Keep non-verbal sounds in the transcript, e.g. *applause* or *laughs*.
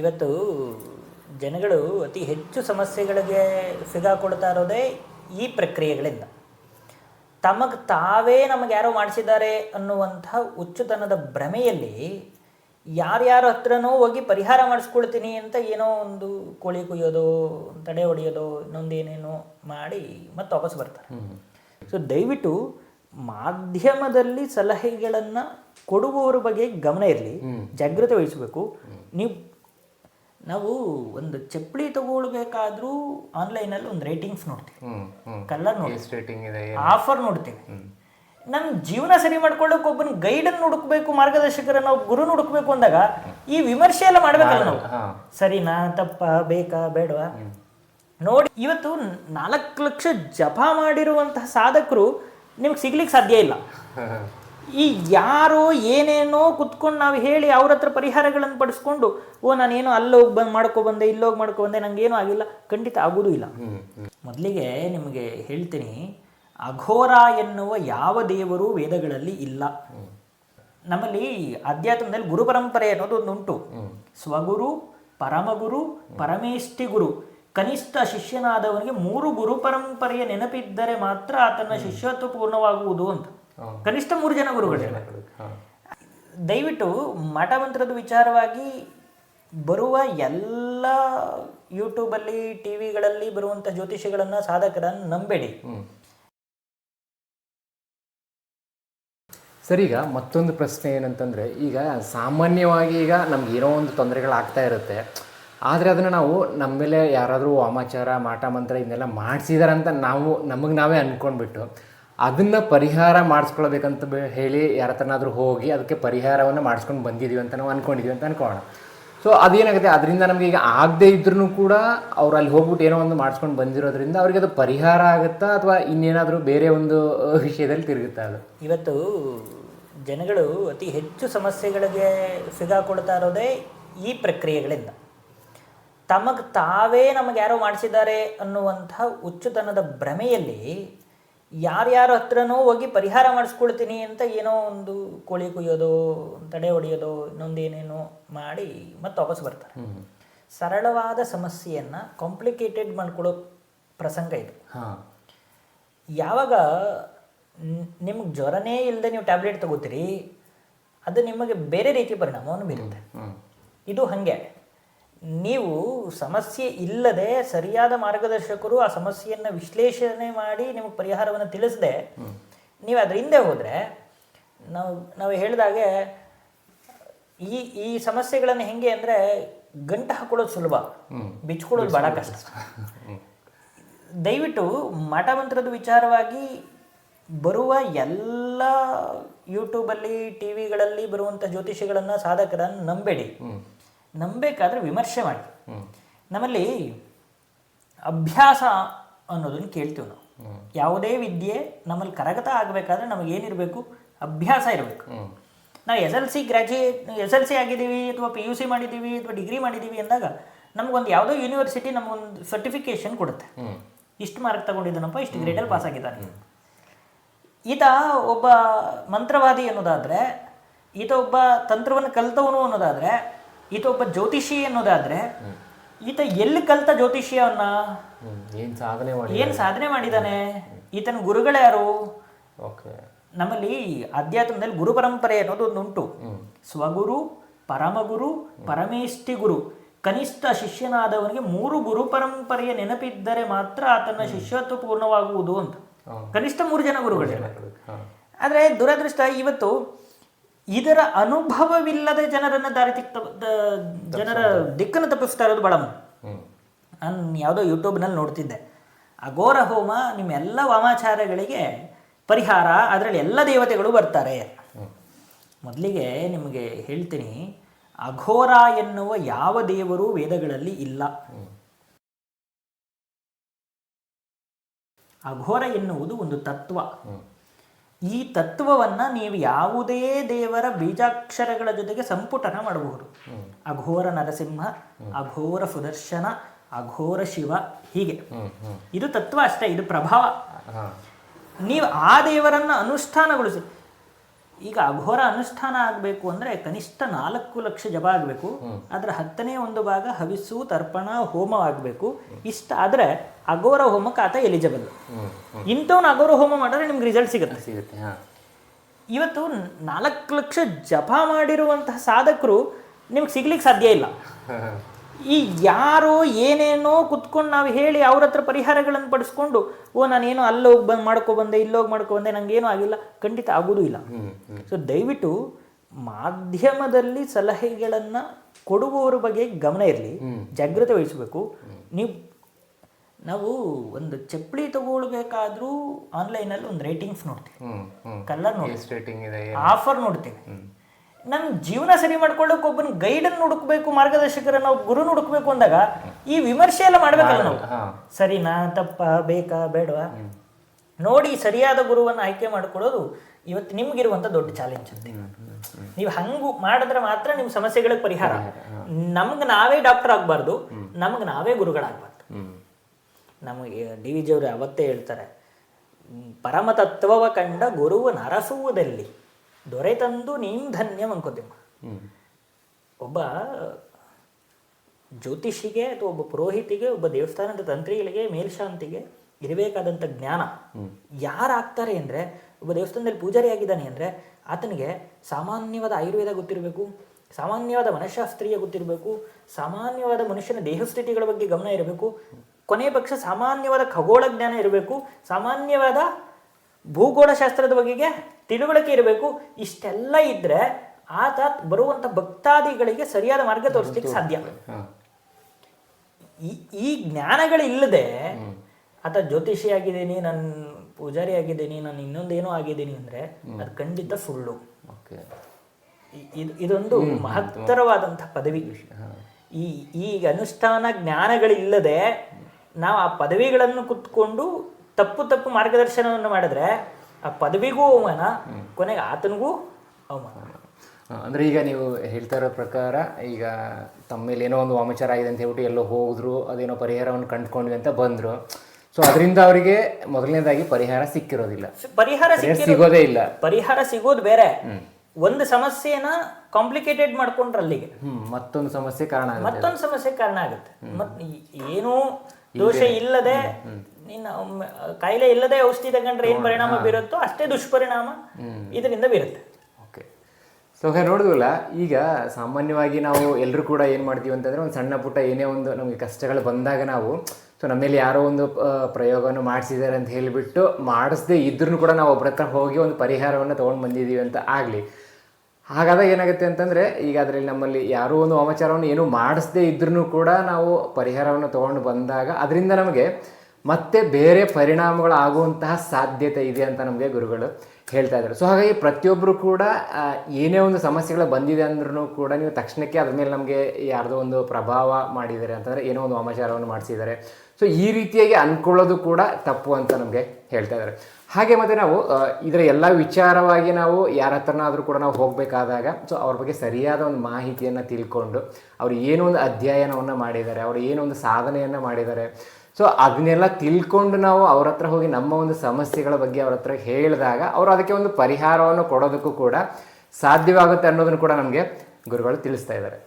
ಇವತ್ತು ಜನಗಳು ಅತಿ ಹೆಚ್ಚು ಸಮಸ್ಯೆಗಳಿಗೆ ಸಿಗಾಕೊಳ್ತಾ ಇರೋದೇ ಈ ಪ್ರಕ್ರಿಯೆಗಳಿಂದ. ತಮಗೆ ತಾವೇ ನಮಗೆ ಯಾರೋ ಮಾಡಿಸಿದ್ದಾರೆ ಅನ್ನುವಂಥ ಹುಚ್ಚುತನದ ಭ್ರಮೆಯಲ್ಲಿ ಯಾರ್ಯಾರ ಹತ್ರನೋ ಹೋಗಿ ಪರಿಹಾರ ಮಾಡಿಸ್ಕೊಳ್ತೀನಿ ಅಂತ ಏನೋ ಒಂದು ಕೋಳಿ ಕುಯ್ಯೋದು ತಡೆ ಹೊಡೆಯೋದು ಇನ್ನೊಂದು ಏನೇನೋ ಮಾಡಿ ಮತ್ತೆ ವಾಪಸ್ ಬರ್ತಾರೆ. ಸೊ ದಯವಿಟ್ಟು ಮಾಧ್ಯಮದಲ್ಲಿ ಸಲಹೆಗಳನ್ನು ಕೊಡುವವರ ಬಗ್ಗೆ ಗಮನ ಇರಲಿ. ಜಾಗ್ರತೆ ವಹಿಸಬೇಕು. ನೀವು ನಾವು ಒಂದು ಚಪ್ಪಲಿ ತಗೊಳ್ಬೇಕಾದ್ರೂ ಆನ್ಲೈನಲ್ಲಿ ಒಂದು ರೇಟಿಂಗ್ಸ್ ನೋಡ್ತೀವಿ. ಕಲರ್ ನೋಡಿ ರೇಟಿಂಗ್ ಇದೆ ಆಫರ್ ನೋಡ್ತೀವಿ. ನಮ್ಮ ಜೀವನ ಸರಿ ಮಾಡ್ಕೊಳ್ಳೋಕೆ ಒಬ್ಬನ ಗೈಡನ್ನು ಹುಡುಕ್ಬೇಕು ಮಾರ್ಗದರ್ಶಕರನ್ನ ನಾವು ಗುರು ಹುಡುಕ್ಬೇಕು ಅಂದಾಗ ಈ ವಿಮರ್ಶೆ ಎಲ್ಲ ಮಾಡ್ಬೇಕಲ್ಲ ನಾವು. ಸರಿನಾ ತಪ್ಪ ಬೇಕಾ ಬೇಡವಾ? ನೋಡಿ ಇವತ್ತು ನಾಲ್ಕು ಲಕ್ಷ ಜಪ ಮಾಡಿರುವಂತಹ ಸಾಧಕರು ನಿಮ್ಗೆ ಸಿಗ್ಲಿಕ್ಕೆ ಸಾಧ್ಯ ಇಲ್ಲ. *laughs* ಈ ಯಾರೋ ಏನೇನೋ ಕುತ್ಕೊಂಡು ನಾವು ಹೇಳಿ ಅವ್ರ ಹತ್ರ ಪರಿಹಾರಗಳನ್ನು ಪಡಿಸ್ಕೊಂಡು ಓ ನಾನೇನೋ ಅಲ್ಲೋಗಿ ಬಂದು ಮಾಡ್ಕೊ ಬಂದೆ ಇಲ್ಲೋಗಿ ಮಾಡ್ಕೊ ಬಂದೆ ನಂಗೇನೂ ಆಗಿಲ್ಲ. ಖಂಡಿತ ಆಗೋದು ಇಲ್ಲ. ಮೊದಲಿಗೆ ನಿಮಗೆ ಹೇಳ್ತೀನಿ ಅಘೋರ ಎನ್ನುವ ಯಾವ ದೇವರು ವೇದಗಳಲ್ಲಿ ಇಲ್ಲ. ನಮ್ಮಲ್ಲಿ ಅಧ್ಯಾತ್ಮದಲ್ಲಿ ಗುರು ಪರಂಪರೆ ಅನ್ನೋದು ಒಂದುಂಟು ಸ್ವಗುರು ಪರಮಗುರು ಪರಮೇಷ್ಠಿ ಗುರು. ಕನಿಷ್ಠ ಶಿಷ್ಯನಾದವನಿಗೆ ಮೂರು ಗುರು ಪರಂಪರೆಯ ನೆನಪಿದ್ದರೆ ಮಾತ್ರ ಆತನ ಶಿಷ್ಯತ್ವ ಪೂರ್ಣವಾಗುವುದು ಅಂತ. ಕನಿಷ್ಠ ಮೂರು ಜನ ಗುರುಗಳು ಹಾ. ದಯವಿಟ್ಟು ಮಠ ಮಂತ್ರದ ವಿಚಾರವಾಗಿ ಬರುವ ಎಲ್ಲ ಯೂಟ್ಯೂಬಲ್ಲಿ ಟಿ ವಿಗಳಲ್ಲಿ ಬರುವಂಥ ಜ್ಯೋತಿಷಿಗಳನ್ನು ಸಾಧಕರನ್ನು ನಂಬೇಡಿ. ಸರಿ ಈಗ ಮತ್ತೊಂದು ಪ್ರಶ್ನೆ ಏನಂತಂದರೆ ಈಗ ಸಾಮಾನ್ಯವಾಗಿ ಈಗ ನಮ್ಗೆ ಏನೋ ಒಂದು ತೊಂದರೆಗಳಾಗ್ತಾ ಇರುತ್ತೆ. ಆದರೆ ಅದನ್ನು ನಾವು ನಮ್ಮ ಮೇಲೆ ಯಾರಾದರೂ ವಾಮಾಚಾರ ಮಾಟ ಮಂತ್ರ ಇದನ್ನೆಲ್ಲ ಮಾಡಿಸಿದಾರಂತ ಅಂತ ನಾವು ನಮಗೆ ನಾವೇ ಅಂದ್ಕೊಂಡ್ಬಿಟ್ಟು ಅದನ್ನು ಪರಿಹಾರ ಮಾಡಿಸ್ಕೊಳ್ಬೇಕಂತ ಹೇಳಿ ಯಾರ ಹತ್ರನಾದ್ರೂ ಹೋಗಿ ಅದಕ್ಕೆ ಪರಿಹಾರವನ್ನು ಮಾಡಿಸ್ಕೊಂಡು ಬಂದಿದ್ದೀವಿ ಅಂತ ನಾವು ಅಂದ್ಕೊಂಡಿದ್ದೀವಿ ಅಂತ ಅನ್ಕೋಣ ಸೊ ಅದೇನಾಗುತ್ತೆ? ಅದರಿಂದ ನಮಗೆ ಈಗ ಆಗದೇ ಇದ್ರೂ ಕೂಡ ಅವ್ರು ಅಲ್ಲಿ ಹೋಗ್ಬಿಟ್ಟು ಏನೋ ಒಂದು ಮಾಡಿಸ್ಕೊಂಡು ಬಂದಿರೋದ್ರಿಂದ ಅವ್ರಿಗೆ ಅದು ಪರಿಹಾರ ಆಗುತ್ತಾ ಅಥವಾ ಇನ್ನೇನಾದರೂ ಬೇರೆ ಒಂದು ವಿಷಯದಲ್ಲಿ ತಿರುಗುತ್ತಾ ಅದು? ಇವತ್ತು ಜನಗಳು ಅತಿ ಹೆಚ್ಚು ಸಮಸ್ಯೆಗಳಿಗೆ ಸಿಗಾಕೊಳ್ತಾ ಇರೋದೇ ಈ ಪ್ರಕ್ರಿಯೆಗಳಿಂದ. ತಮಗೆ ತಾವೇ ನಮಗೆ ಯಾರೋ ಮಾಡಿಸಿದ್ದಾರೆ ಅನ್ನುವಂಥ ಹುಚ್ಚುತನದ ಭ್ರಮೆಯಲ್ಲಿ ಯಾರ್ಯಾರ ಹತ್ರನೂ ಹೋಗಿ ಪರಿಹಾರ ಮಾಡಿಸ್ಕೊಳ್ತೀನಿ ಅಂತ ಏನೋ ಒಂದು ಕೋಳಿ ಕುಯ್ಯೋದು ತಡೆ ಹೊಡೆಯೋದು ಇನ್ನೊಂದೇನೇನೋ ಮಾಡಿ ಮತ್ತೆ ವಾಪಸ್ ಬರ್ತಾರೆ. ಸರಳವಾದ ಸಮಸ್ಯೆಯನ್ನು ಕಾಂಪ್ಲಿಕೇಟೆಡ್ ಮಾಡ್ಕೊಳ್ಳೋ ಪ್ರಸಂಗ ಇದು. ಹಾಂ. ಯಾವಾಗ ನಿಮ್ಗೆ ಜ್ವರನೇ ಇಲ್ಲದೆ ನೀವು ಟ್ಯಾಬ್ಲೆಟ್ ತಗೋತೀರಿ ಅದು ನಿಮಗೆ ಬೇರೆ ರೀತಿ ಪರಿಣಾಮವನ್ನು ಬೀರುತ್ತೆ. ಇದು ಹಾಗೆ. ನೀವು ಸಮಸ್ಯೆ ಇಲ್ಲದೆ ಸರಿಯಾದ ಮಾರ್ಗದರ್ಶಕರು ಆ ಸಮಸ್ಯೆಯನ್ನು ವಿಶ್ಲೇಷಣೆ ಮಾಡಿ ನಿಮಗೆ ಪರಿಹಾರವನ್ನು ತಿಳಿಸದೆ ನೀವು ಅದ್ರ ಹಿಂದೆ ಹೋದರೆ ನಾವು ನಾವು ಹೇಳಿದಾಗೆ ಈ ಈ ಸಮಸ್ಯೆಗಳನ್ನು ಹೆಂಗೆ ಅಂದರೆ ಗಂಟು ಹಾಕೊಳ್ಳೋದು ಸುಲಭ ಬಿಚ್ಕೊಳ್ಳೋದು ಭಾಳ ಕಷ್ಟ. ದಯವಿಟ್ಟು ಮಠ ಮಂತ್ರದ ವಿಚಾರವಾಗಿ ಬರುವ ಎಲ್ಲ ಯೂಟ್ಯೂಬಲ್ಲಿ ಟಿ ವಿಗಳಲ್ಲಿ ಬರುವಂಥ ಜ್ಯೋತಿಷಿಗಳನ್ನು ಸಾಧಕರನ್ನು ನಂಬೇಡಿ. ನಂಬೇಕಾದ್ರೆ ವಿಮರ್ಶೆ ಮಾಡಿ. ನಮ್ಮಲ್ಲಿ ಅಭ್ಯಾಸ ಅನ್ನೋದನ್ನು ಕೇಳ್ತೀವಿ ನಾವು. ಯಾವುದೇ ವಿದ್ಯೆ ನಮ್ಮಲ್ಲಿ ಕರಗತ ಆಗಬೇಕಾದ್ರೆ ನಮಗೇನಿರಬೇಕು? ಅಭ್ಯಾಸ ಇರಬೇಕು. ನಾವು S L C graduate S L C ಆಗಿದ್ದೀವಿ ಅಥವಾ ಪಿ ಯು ಸಿ ಮಾಡಿದ್ದೀವಿ ಅಥವಾ ಡಿಗ್ರಿ ಮಾಡಿದ್ದೀವಿ ಅಂದಾಗ ನಮಗೊಂದು ಯಾವುದೋ ಯೂನಿವರ್ಸಿಟಿ ನಮಗೊಂದು ಸರ್ಟಿಫಿಕೇಶನ್ ಕೊಡುತ್ತೆ. ಇಷ್ಟು ಮಾರ್ಕ್ ತಗೊಂಡಿದ್ದಾನಪ್ಪ ಇಷ್ಟು ಗ್ರೇಡಲ್ಲಿ ಪಾಸ್ ಆಗಿದ್ದಾನೆ. ಈತ ಒಬ್ಬ ಮಂತ್ರವಾದಿ ಅನ್ನೋದಾದರೆ ಈತ ಒಬ್ಬ ತಂತ್ರವನ್ನು ಕಲಿತವನು ಅನ್ನೋದಾದರೆ ಈತ ಒಬ್ಬ ಜ್ಯೋತಿಷಿ ಅನ್ನೋದಾದ್ರೆ ಈತ ಎಲ್ಲಿ ಕಲ್ತ ಜ್ಯೋತಿಷ್ಯವನ್ನ ಏನ್ ಸಾಧನೆ ಮಾಡಿ ಏನು ಸಾಧನೆ ಮಾಡಿದಾನೆ ಈತನ ಗುರುಗಳ್ಯಾರು ನಮ್ಮಲ್ಲಿ ಅಧ್ಯಾತ್ಮದಲ್ಲಿ ಗುರು ಪರಂಪರೆ ಅನ್ನೋದು ಒಂದು ಉಂಟು. ಸ್ವಗುರು ಪರಮಗುರು ಪರಮೇಷ್ಠಿ ಗುರು. ಕನಿಷ್ಠ ಶಿಷ್ಯನಾದವನಿಗೆ ಮೂರು ಗುರು ಪರಂಪರೆಯ ನೆನಪಿದ್ದರೆ ಮಾತ್ರ ಆತನ ಶಿಷ್ಯತ್ವ ಪೂರ್ಣವಾಗುವುದು ಅಂತ. ಕನಿಷ್ಠ ಮೂರು ಜನ ಗುರುಗಳು. ಆದರೆ ದುರದೃಷ್ಟ ಇವತ್ತು ಇದರ ಅನುಭವವಿಲ್ಲದ ಜನರನ್ನ ದಾರಿ ತಿಕ್ಕ ಜನರ ದಿಕ್ಕನ್ನು ತಪ್ಪಿಸ್ತಾ ಇರೋದು ಬಹಳ ನಾನು ಯಾವುದೋ ಯೂಟ್ಯೂಬ್ನಲ್ಲಿ ನೋಡ್ತಿದ್ದೆ. ಅಘೋರ ಹೋಮ ನಿಮ್ಮೆಲ್ಲ ವಾಮಾಚಾರಗಳಿಗೆ ಪರಿಹಾರ ಅದರಲ್ಲಿ ಎಲ್ಲ ದೇವತೆಗಳು ಬರ್ತಾರೆ. ಮೊದಲಿಗೆ ನಿಮಗೆ ಹೇಳ್ತೀನಿ ಅಘೋರ ಎನ್ನುವ ಯಾವ ದೇವರು ವೇದಗಳಲ್ಲಿ ಇಲ್ಲ. ಅಘೋರ ಎನ್ನುವುದು ಒಂದು ತತ್ವ. ಈ ತತ್ವವನ್ನು ನೀವು ಯಾವುದೇ ದೇವರ ಬೀಜಾಕ್ಷರಗಳ ಜೊತೆಗೆ ಸಂಪುಟನ ಮಾಡಬಹುದು. ಅಘೋರ ನರಸಿಂಹ ಅಘೋರ ಸುದರ್ಶನ ಅಘೋರ ಶಿವ ಹೀಗೆ. ಇದು ತತ್ವ ಅಷ್ಟೇ ಇದು ಪ್ರಭಾವ. ನೀವು ಆ ದೇವರನ್ನು ಅನುಷ್ಠಾನಗೊಳಿಸಿ ಈಗ ಅಘೋರ ಅನುಷ್ಠಾನ ಆಗಬೇಕು ಅಂದರೆ ಕನಿಷ್ಠ ನಾಲ್ಕು ಲಕ್ಷ ಜಪ ಆಗಬೇಕು. ಅದರ ಹತ್ತನೇ ಒಂದು ಭಾಗ ಹವಿಸು ತರ್ಪಣ ಹೋಮ ಆಗಬೇಕು. ಇಷ್ಟ ಆದರೆ ಅಘೋರ ಹೋಮಕ್ಕೆ ಆತ ಎಲಿಜಿಬಲ್ ಇಂಥವ್ನು ಅಘೋರ ಹೋಮ ಮಾಡಿದ್ರೆ ನಿಮ್ಗೆ ರಿಸಲ್ಟ್ ಸಿಗುತ್ತೆ. ಸಿಗುತ್ತೆ ಇವತ್ತು ನಾಲ್ಕು ಲಕ್ಷ ಜಪ ಮಾಡಿರುವಂತಹ ಸಾಧಕರು ನಿಮ್ಗೆ ಸಿಗ್ಲಿಕ್ಕೆ ಸಾಧ್ಯ ಇಲ್ಲ. ಈ ಯಾರೋ ಏನೇನೋ ಕುತ್ಕೊಂಡು ನಾವು ಹೇಳಿ ಅವ್ರ ಹತ್ರ ಪರಿಹಾರಗಳನ್ನು ಪಡಿಸ್ಕೊಂಡು ಓ ನಾನೇನೋ ಅಲ್ಲೋಗಿ ಬಂದು ಮಾಡ್ಕೊ ಬಂದೆ ಇಲ್ಲೋಗಿ ಮಾಡ್ಕೊ ಬಂದೆ ನಂಗೇನೂ ಆಗಿಲ್ಲ. ಖಂಡಿತ ಆಗೋದು ಇಲ್ಲ. ಸೊ ದಯವಿಟ್ಟು ಮಾಧ್ಯಮದಲ್ಲಿ ಸಲಹೆಗಳನ್ನು ಕೊಡುವವರ ಬಗ್ಗೆ ಗಮನ ಇರಲಿ. ಜಾಗ್ರತೆ ವಹಿಸಬೇಕು. ನೀವು ನಾವು ಒಂದು ಚಪ್ಪಲಿ ತಗೊಳ್ಬೇಕಾದ್ರೂ ಆನ್ಲೈನಲ್ಲಿ ಒಂದು ರೇಟಿಂಗ್ಸ್ ನೋಡ್ತೀವಿ. ಕಲರ್ ಇದೆ ಆಫರ್ ನೋಡ್ತೇವೆ. ನನ್ನ ಜೀವನ ಸರಿ ಮಾಡ್ಕೊಳ್ಳೋಕೆ ಒಬ್ಬನ ಗೈಡನ್ನು ಹುಡುಕ್ಬೇಕು ಮಾರ್ಗದರ್ಶಕರನ್ನ ಒಬ್ಬ ಗುರುನ ಹುಡುಕ್ಬೇಕು ಅಂದಾಗ ಈ ವಿಮರ್ಶೆ ಎಲ್ಲ ಮಾಡ್ಬೇಕಲ್ಲ ನಾವು. ಸರಿನಾ ತಪ್ಪ ಬೇಕಾ ಬೇಡವಾ? ನೋಡಿ ಸರಿಯಾದ ಗುರುವನ್ನು ಆಯ್ಕೆ ಮಾಡ್ಕೊಳ್ಳೋದು ಇವತ್ತು ನಿಮ್ಗಿರುವಂತ ದೊಡ್ಡ ಚಾಲೆಂಜ್ ಅಂತ. ನೀವು ಹಂಗು ಮಾಡಿದ್ರೆ ಮಾತ್ರ ನಿಮ್ಮ ಸಮಸ್ಯೆಗಳಿಗೆ ಪರಿಹಾರ. ನಮ್ಗೆ ನಾವೇ ಡಾಕ್ಟರ್ ಆಗಬಾರ್ದು ನಮ್ಗೆ ನಾವೇ ಗುರುಗಳಾಗಬಾರ್ದು. ನಮಗೆ ಡಿ ವಿ ಜಿಯವರು ಅವತ್ತೇ ಹೇಳ್ತಾರೆ "ಹ್ಮ್, ಪರಮತತ್ವವ ಕಂಡ ಗುರುವ ನರಸುವುದಲ್ಲಿ. ದೊರೆತಂದು ನೀಂ ಧನ್ಯಂ ಅನ್ಕೋತೀವಿ ಒಬ್ಬ ಜ್ಯೋತಿಷಿಗೆ ಅಥವಾ ಒಬ್ಬ ಪುರೋಹಿತಿಗೆ ಒಬ್ಬ ದೇವಸ್ಥಾನದ ತಂತ್ರಿಗಳಿಗೆ ಮೇಲ್ಶಾಂತಿಗೆ ಇರಬೇಕಾದಂಥ ಜ್ಞಾನ ಯಾರಾಗ್ತಾರೆ ಅಂದರೆ ಒಬ್ಬ ದೇವಸ್ಥಾನದಲ್ಲಿ ಪೂಜಾರಿ ಆಗಿದ್ದಾನೆ ಅಂದರೆ ಆತನಿಗೆ ಸಾಮಾನ್ಯವಾದ ಆಯುರ್ವೇದ ಗೊತ್ತಿರಬೇಕು ಸಾಮಾನ್ಯವಾದ ಮನಃಶಾಸ್ತ್ರೀಯ ಗೊತ್ತಿರಬೇಕು ಸಾಮಾನ್ಯವಾದ ಮನುಷ್ಯನ ದೇಹಸ್ಥಿತಿಗಳ ಬಗ್ಗೆ ಗಮನ ಇರಬೇಕು ಕೊನೆಯ ಪಕ್ಷ ಸಾಮಾನ್ಯವಾದ ಖಗೋಳ ಜ್ಞಾನ ಇರಬೇಕು ಸಾಮಾನ್ಯವಾದ ಭೂಗೋಳಶಾಸ್ತ್ರದ ಬಗೆಗೆ ತಿಳುವಳಿಕೆ ಇರಬೇಕು. ಇಷ್ಟೆಲ್ಲ ಇದ್ರೆ ಆತ ಬರುವಂತ ಭಕ್ತಾದಿಗಳಿಗೆ ಸರಿಯಾದ ಮಾರ್ಗ ತೋರಿಸ್ಲಿಕ್ಕೆ ಸಾಧ್ಯ. ಈ ಈ ಜ್ಞಾನಗಳಿಲ್ಲದೆ ಆತ ಜ್ಯೋತಿಷಿ ಆಗಿದ್ದೀನಿ ನಾನು ಪೂಜಾರಿ ಆಗಿದ್ದೀನಿ ನಾನು ಇನ್ನೊಂದೇನೋ ಆಗಿದ್ದೀನಿ ಅಂದ್ರೆ ಅದು ಖಂಡಿತ ಸುಳ್ಳು. ಇದೊಂದು ಮಹತ್ತರವಾದಂತಹ ಪದವಿ. ಈ ಈ ಅನುಷ್ಠಾನ ಜ್ಞಾನಗಳಿಲ್ಲದೆ ನಾವು ಆ ಪದವಿಗಳನ್ನು ಕುತ್ಕೊಂಡು ತಪ್ಪು ತಪ್ಪು ಮಾರ್ಗದರ್ಶನವನ್ನು ಮಾಡಿದ್ರೆ ಆ ಪದವಿಗೂ ಅವಮಾನ ಕೊನೆಗೆ ಆತನಿಗೂ ಅವಮಾನ. ಅಂದರೆ ಈಗ ನೀವು ಹೇಳ್ತಾ ಇರೋ ಪ್ರಕಾರ ಈಗ ತಮ್ಮ ಮೇಲೆ ಏನೋ ಒಂದು ವಾಮಚಾರ ಆಗಿದೆ ಅಂತ ಹೇಳ್ಬಿಟ್ಟು ಎಲ್ಲೋ ಹೋದ್ರು ಅದೇನೋ ಪರಿಹಾರವನ್ನು ಕಂಡುಕೊಂಡ್ವಿ ಅಂತ ಬಂದ್ರು. ಸೊ ಅದರಿಂದ ಅವರಿಗೆ ಮೊದಲನೇದಾಗಿ ಪರಿಹಾರ ಸಿಕ್ಕಿರೋದಿಲ್ಲ. ಪರಿಹಾರ ಸಿಗೋದೇ ಇಲ್ಲ. ಪರಿಹಾರ ಸಿಗೋದು ಬೇರೆ. ಒಂದು ಸಮಸ್ಯೆನ ಕಾಂಪ್ಲಿಕೇಟೆಡ್ ಮಾಡ್ಕೊಂಡ್ರ ಅಲ್ಲಿಗೆ. ಮತ್ತೊಂದು ಸಮಸ್ಯೆ ಕಾರಣ ಆಗುತ್ತೆ. ಮತ್ತೊಂದು ಸಮಸ್ಯೆ ಕಾರಣ ಆಗುತ್ತೆ. ಏನೂ ದೋಷ ಇಲ್ಲದೆ ನಿನ್ನ ಕಾಯಿಲೆ ಇಲ್ಲದೆ ಔಷಧಿ ತಗೊಂಡ್ರೆ ಏನು ಪರಿಣಾಮ ಬೀರುತ್ತೋ ಅಷ್ಟೇ ದುಷ್ಪರಿಣಾಮ ಇದರಿಂದ ಬೀರುತ್ತೆ. ಓಕೆ ಸೊ ಹಾಗೆ ನೋಡಿದ್ವಲ್ಲ ಈಗ ಸಾಮಾನ್ಯವಾಗಿ ನಾವು ಎಲ್ಲರೂ ಕೂಡ ಏನು ಮಾಡ್ತೀವಿ ಅಂತಂದರೆ ಒಂದು ಸಣ್ಣ ಪುಟ್ಟ ಏನೇ ಒಂದು ನಮಗೆ ಕಷ್ಟಗಳು ಬಂದಾಗ ನಾವು ಸೊ ನಮ್ಮ ಮೇಲೆ ಯಾರೋ ಒಂದು ಪ್ರಯೋಗವನ್ನು ಮಾಡಿಸಿದ್ದಾರೆ ಅಂತ ಹೇಳಿಬಿಟ್ಟು ಮಾಡಿಸದೇ ಇದ್ರೂ ಕೂಡ ನಾವು ಒಬ್ಬರ ಹತ್ರ ಹೋಗಿ ಒಂದು ಪರಿಹಾರವನ್ನು ತೊಗೊಂಡು ಬಂದಿದ್ದೀವಿ ಅಂತ ಆಗಲಿ. ಹಾಗಾದಾಗ ಏನಾಗುತ್ತೆ ಅಂತಂದರೆ ಈಗ ಅದರಲ್ಲಿ ನಮ್ಮಲ್ಲಿ ಯಾರೋ ಒಂದು ವಾಮಾಚಾರವನ್ನು ಏನೂ ಮಾಡಿಸದೇ ಇದ್ರೂ ಕೂಡ ನಾವು ಪರಿಹಾರವನ್ನು ತೊಗೊಂಡು ಬಂದಾಗ ಅದರಿಂದ ನಮಗೆ ಮತ್ತೆ ಬೇರೆ ಪರಿಣಾಮಗಳು ಆಗುವಂತಹ ಸಾಧ್ಯತೆ ಇದೆ ಅಂತ ನಮಗೆ ಗುರುಗಳು ಹೇಳ್ತಾ ಇದ್ದಾರೆ. ಸೊ ಹಾಗಾಗಿ ಪ್ರತಿಯೊಬ್ಬರು ಕೂಡ ಏನೇ ಒಂದು ಸಮಸ್ಯೆಗಳು ಬಂದಿದೆ ಅಂದ್ರೂ ಕೂಡ ನೀವು ತಕ್ಷಣಕ್ಕೆ ಅದ್ರ ಮೇಲೆ ನಮಗೆ ಯಾರ್ದೋ ಒಂದು ಪ್ರಭಾವ ಮಾಡಿದ್ದಾರೆ ಅಂತಂದರೆ ಏನೋ ಒಂದು ವಾಮಾಚಾರವನ್ನು ಮಾಡಿಸಿದ್ದಾರೆ. ಸೊ ಈ ರೀತಿಯಾಗಿ ಅನ್ಕೊಳ್ಳೋದು ಕೂಡ ತಪ್ಪು ಅಂತ ನಮಗೆ ಹೇಳ್ತಾ ಇದ್ದಾರೆ. ಹಾಗೆ ಮತ್ತು ನಾವು ಇದರ ಎಲ್ಲ ವಿಚಾರವಾಗಿ ನಾವು ಯಾರ ಹತ್ರನಾದರೂ ಕೂಡ ನಾವು ಹೋಗಬೇಕಾದಾಗ ಸೊ ಅವ್ರ ಬಗ್ಗೆ ಸರಿಯಾದ ಒಂದು ಮಾಹಿತಿಯನ್ನು ತಿಳ್ಕೊಂಡು, ಅವರು ಏನೋ ಒಂದು ಅಧ್ಯಯನವನ್ನು ಮಾಡಿದ್ದಾರೆ, ಅವರು ಏನೋ ಒಂದು ಸಾಧನೆಯನ್ನು ಮಾಡಿದ್ದಾರೆ ಸೊ ಅದನ್ನೆಲ್ಲ ತಿಳ್ಕೊಂಡು ನಾವು ಅವ್ರ ಹತ್ರ ಹೋಗಿ ನಮ್ಮ ಒಂದು ಸಮಸ್ಯೆಗಳ ಬಗ್ಗೆ ಅವ್ರ ಹತ್ರ ಹೇಳಿದಾಗ ಅವರು ಅದಕ್ಕೆ ಒಂದು ಪರಿಹಾರವನ್ನು ಕೊಡೋದಕ್ಕೂ ಕೂಡ ಸಾಧ್ಯವಾಗುತ್ತೆ ಅನ್ನೋದನ್ನು ಕೂಡ ನಮಗೆ ಗುರುಗಳು ತಿಳಿಸ್ತಾ ಇದ್ದಾರೆ.